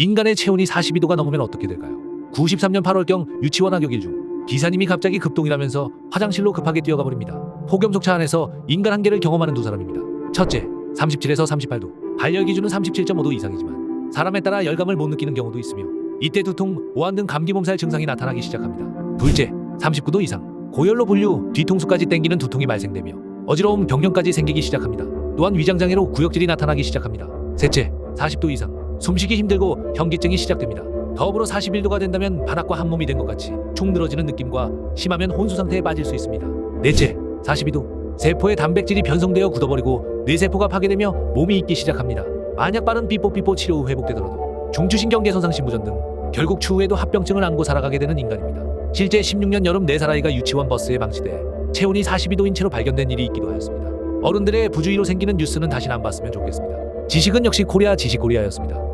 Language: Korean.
인간의 체온이 42도가 넘으면 어떻게 될까요? 93년 8월경 유치원 학역일 중 기사님이 갑자기 급동이라면서 화장실로 급하게 뛰어가 버립니다. 폭염속차 안에서 인간 한계를 경험하는 두 사람입니다. 첫째, 37에서 38도. 발열 기준은 37.5도 이상이지만 사람에 따라 열감을 못 느끼는 경우도 있으며 이때 두통, 오한 등 감기 몸살 증상이 나타나기 시작합니다. 둘째, 39도 이상. 고열로 분류, 뒤통수까지 땡기는 두통이 발생되며 어지러움, 병령까지 생기기 시작합니다. 또한 위장장애로 구역질이 나타나기 시작합니다. 셋째, 40도 이상. 숨쉬기 힘들고 현기증이 시작됩니다. 더불어 41도가 된다면 바닥과 한 몸이 된 것 같이 축 늘어지는 느낌과 심하면 혼수 상태에 빠질 수 있습니다. 넷째, 42도. 세포의 단백질이 변성되어 굳어버리고 뇌세포가 파괴되며 몸이 잊기 시작합니다. 만약 빠른 삐뽀삐뽀 치료 후 회복되더라도 중추신경계 손상 신부전 등 결국 추후에도 합병증을 안고 살아가게 되는 인간입니다. 실제 16년 여름 4살 아이가 유치원 버스에 방치돼 체온이 42도인 채로 발견된 일이 있기도 하였습니다. 어른들의 부주의로 생기는 뉴스는 다시는 안 봤으면 좋겠습니다. 지식은 역시 코리아 지식코리아였습니다.